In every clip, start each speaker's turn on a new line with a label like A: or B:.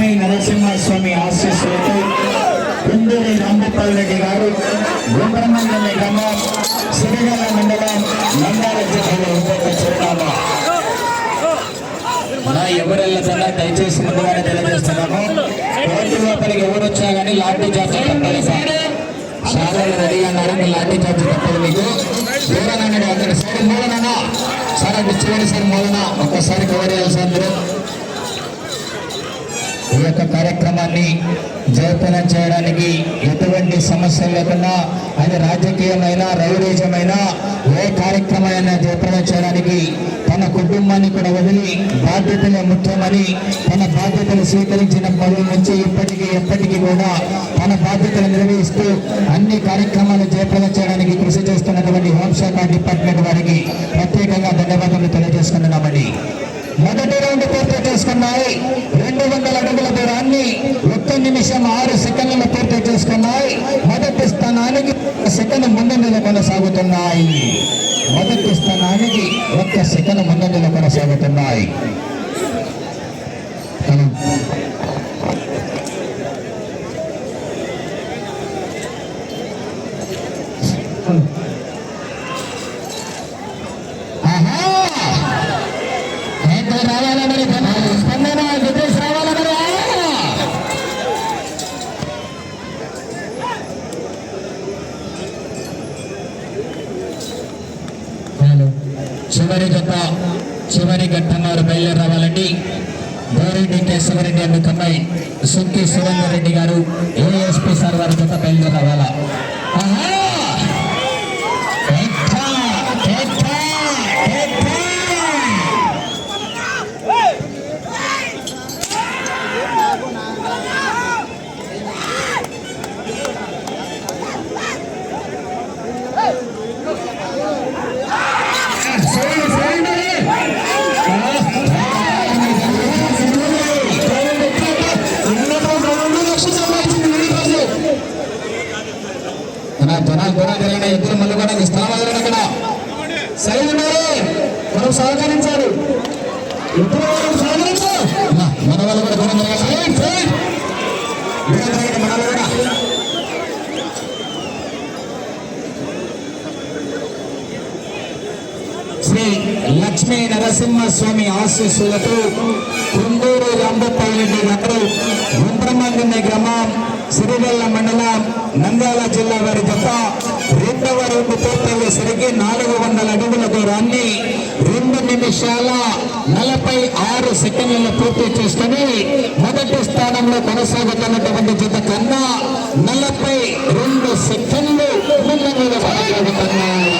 A: లక్ష్మీ నరసింహస్వామి ఆశీస్సులతో కుందూరి రాంభూపాల్ రెడ్డి గారు గుండ్రమండలి గ్రామం సిరిగల మండలం మండాల జిల్లాలో చిరునామా నా ఎవరెళ్ళ దయచేసి ముందుగానే తెలియజేస్తున్నాము. కోర్టు లోపలికి ఎవరు వచ్చా కానీ లాఠీ చార్జ్ తప్పదు సార్. చాలా రెడీ అన్నారు లాఠీ చార్జ్ తప్పదు మీకు. దూరం అన్నాడు అతను సరే మూలనా సార్ సార్ మూలనా. ఒక్కసారి కవర్ చేయాలి సార్ మీరు. యొక్క కార్యక్రమాన్ని జయప్రదం చేయడానికి ఎటువంటి సమస్యలు లేకుండా అది రాజకీయమైన రౌడీజమైన ఏ కార్యక్రమాన్ని జయప్రదం చేయడానికి తన కుటుంబాన్ని కూడా వదిలి బాధ్యతలే ముఖ్యమని తన బాధ్యతలు స్వీకరించిన మొదటి నుంచి ఇప్పటికీ ఎప్పటికీ కూడా తన బాధ్యతలు నిర్వహిస్తూ అన్ని కార్యక్రమాలు జయప్రదం చేయడానికి కృషి చేస్తున్నటువంటి హోంశాఖ డిపార్ట్మెంట్ వారికి ప్రత్యేకంగా ధన్యవాదాలు తెలియజేసుకుంటున్నామని మొదటి రౌండ్ పూర్తి చేసుకున్నాయి. రెండు వందల అడుగుల దూరాన్ని ఒక్క నిమిషం ఆరు సెకండ్లు పూర్తి చేసుకున్నాయి. మొదటి స్థానానికి ఒక సెకండ్ ముందు కొనసాగుతున్నాయి మొదటి స్థానానికి ఒక్క సెకండ్ ముందంజలు కొనసాగుతున్నాయి. రావాలని ఏంటో స్పందన గిరీష్ రావాలా మరి హలో చివరి జత చివరి ఘట్టన్నారు గోరెడ్డి కేశవరెడ్డి అండ్ కమ్మాయి సుంకి సురేందర్ రెడ్డి గారు ఏఎస్పీ శ్రీ లక్ష్మీ నరసింహస్వామి ఆశీస్సులతో కుందూరు రంభపల్లి గారు గుండ్రమందిని గ్రామం సిరివెల్ల మండలం నంద్యాల జిల్లా వారి జత రెండవ రెండు పూర్తయ్యేసరికి నాలుగు వందల అడుగుల దూరాన్ని రెండు నిమిషాల నలభై ఆరు సెకండ్లలో పూర్తి చేసుకుని మొదటి స్థానంలో కొనసాగుతున్నటువంటి జత కన్నా నలభై రెండు సెకండ్లు ముందు మీద కొనసాగుతున్నాయి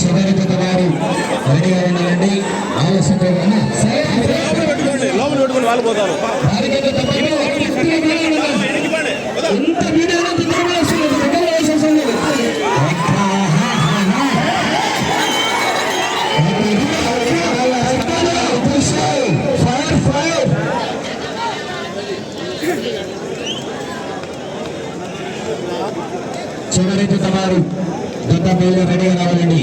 A: చివరి జత వారు రెడీగా ఉండాలండి ఆలస్యం
B: వాళ్ళు పోతారు
A: పోటీలో రెడీగా రావాలండి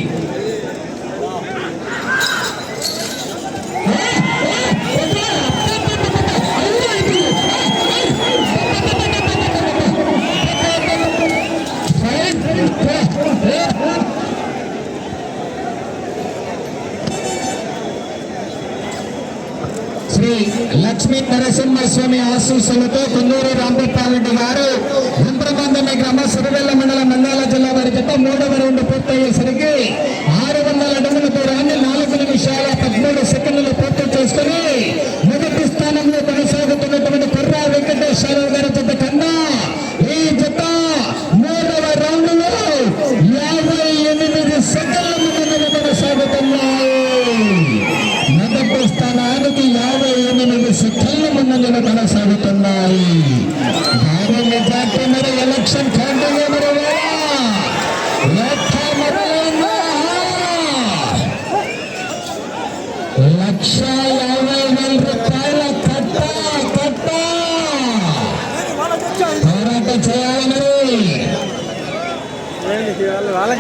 A: శ్రీ లక్ష్మీ నరసింహస్వామి ఆశీస్సులతో కొందూరు రాంభూపాలరెడ్డి గారు గుండ్రబంధమి గ్రామ సిరివెల్ల మండలం నంద్యాల నూట వారి మూడవ పూర్తయ్యేసరికి ఆరు వందల అడుగుల దూరాన్ని నాలుగు నిమిషాల పద్మూడు సెకండ్లు పూర్తి చేసుకుని మొదటి స్థానంలో కొనసాగుతున్నటువంటి కుర్రా వెంకటేశ్వరరావు గారి జత కన్నా ఈ జత మూడవ రౌండ్లో యాభై ఎనిమిది సెకండ్ల ముందు కొనసాగుతున్నాయి. మొదటి స్థానానికి యాభై ఎనిమిది సెకండ్ల ముందు కొనసాగుతున్నాయి.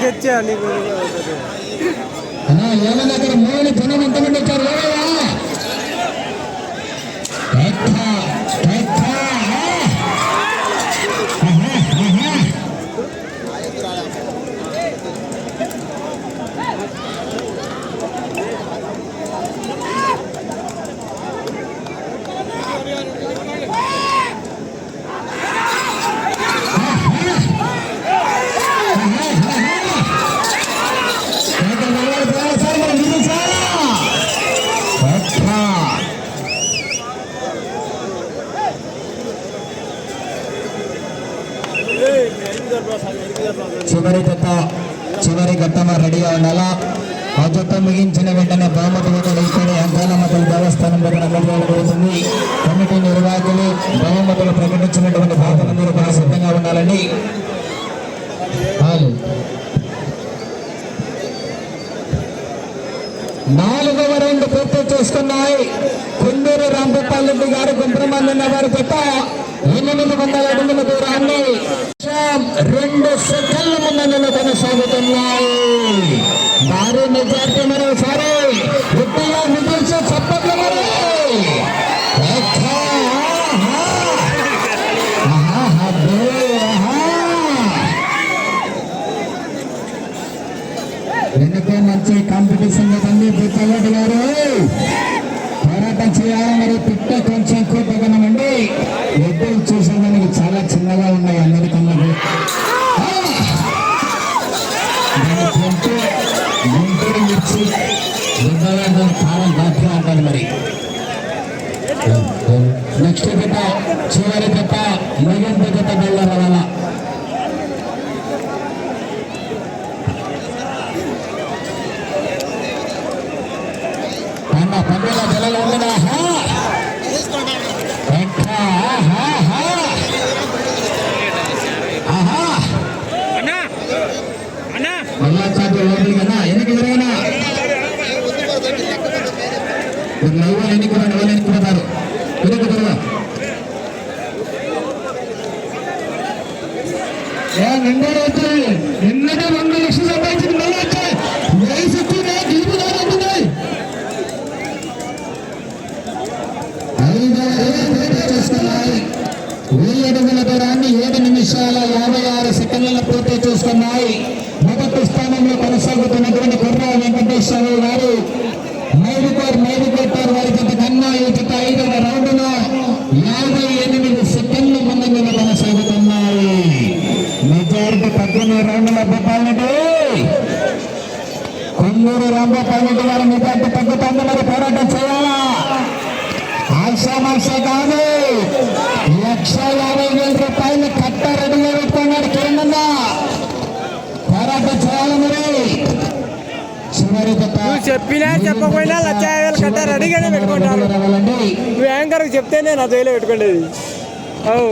A: మరి
B: నీకు
A: అన్నా ఏమన్నా మూడు జనం ఎంతమంది వచ్చారు చివరి జత చివరి ఘట్టమ రెడీగా ఉండాలా ఆ జత ముగించిన వెంటనే బహుమతి కూడా ఇక్కడే అంకాలమ్మతల దేవస్థానం దగ్గర అందజేయబడుతుంది కమిటీ నిర్వాహకులు బహుమతులు ప్రకటించినటువంటి భాగమందరూ కూడా సిద్ధంగా ఉండాలండి. చాలు. నాలుగవ రౌండ్ పూర్తి చేసుకున్నాయి. కుందూరు రాంగోపాల్ గారు గుండ్రమందిన వారి జత ఎనిమిది వందల అడుగుల దూరాన్ని. రెండు సెకండ్ల ముందంజలో కొనసాగుతున్నాయి భారీ బుద్ధగడ్డ కారం గట్టిగా అంటారు మరి. నెక్స్ట్ గత చివరి గత ముగింపు గత బల్ల రవాణా. అన్న పండుగ పిల్లలు
B: అన్నా అన్నా
A: మళ్ళా చాటు లోపలికి అన్నా ఎన్నిక జరగనా మీరు లైవ్ ఎన్నిక ఎన్నికపోతారు ఎన్నిక నిండా వచ్చాయి నిన్ననే రెండు లక్షలు సంపాదించిన మళ్ళీ వచ్చాయి వయసు ఎక్కువ గెలుపు వెయ్యి అడుగుల దూరాన్ని ఏడు నిమిషాల యాభై ఆరు సెకండ్ల పూర్తి చేసుకున్నాయి మొదటి స్థానంలో కొనసాగుతున్నటువంటి కుర్రా వెంకటేశ్వరరావు గారు మైదుకోర్ మైదుకొట్టారు వారి జత కన్నా ఈ జత ఐదవ రౌండ్లో యాభై ఎనిమిది సెకండ్ల ముందంజలో కొనసాగుతున్నాయి మెజారిటీ పద్దెనిమిది రౌండ్ల అబ్బపాలంటే కొందూరు రాంగోపాల్ వారి మెజారిటీ తగ్గుతుంది మరి పోరాటం చేయాలా కాదు. లక్ష యాభై వేల రూపాయలు కట్ట రెడీగా పెట్టుకున్నాడు కిరణ్ పోరాటం చేయాలి మరి. చివరి
C: చెప్పినా చెప్పకపోయినా లక్ష యాభై వేలు కట్ట రెడీగానే పెట్టుకుంటారు.
A: రావాలండి
C: నువ్వు యాంకర్కి చెప్తేనే నా జైలు పెట్టుకునేది అవు.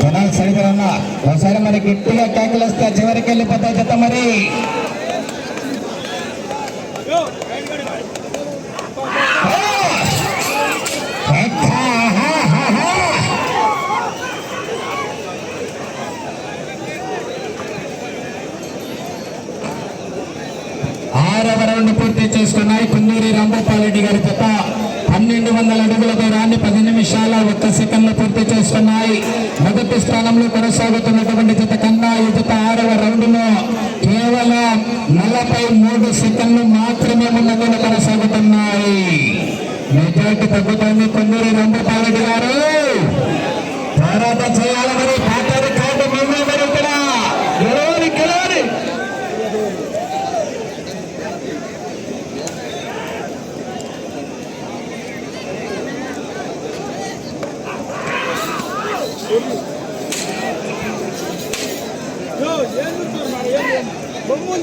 A: జనాలు సరిగ్గా ఒకసారి మరి గట్టిగా ట్యాంకులు వస్తే చివరికి వెళ్ళిపోతాయి జత మరి. ఆరవ రౌండ్ పూర్తి చేసుకున్నాయి. కుందూరి రాంగోపాలరెడ్డి గారి జత పన్నెండు వందల అడుగుల దూరాన్ని పది నిమిషాల ఒక్క సెకండ్లు పూర్తి చేసుకున్నాయి. మొదటి స్థానంలో కొనసాగుతున్నటువంటి జత కన్నా ఈ జత ఆరవ రౌండ్లో కేవలం నలభై మూడు సెకండ్లు మాత్రమే ముందుగా కొనసాగుతున్నాయి. మెజార్టీ తగ్గుతోంది. కొన్ని మీరు రంభపాలటి గారు పోరాటం చేయాలి మరి పాటలు కాదు మిమ్మల్ని మరి ఇక్కడ గెలవాలి గెలవాలి
B: ఏమన్నా ఎన్నిక పోయా అంటే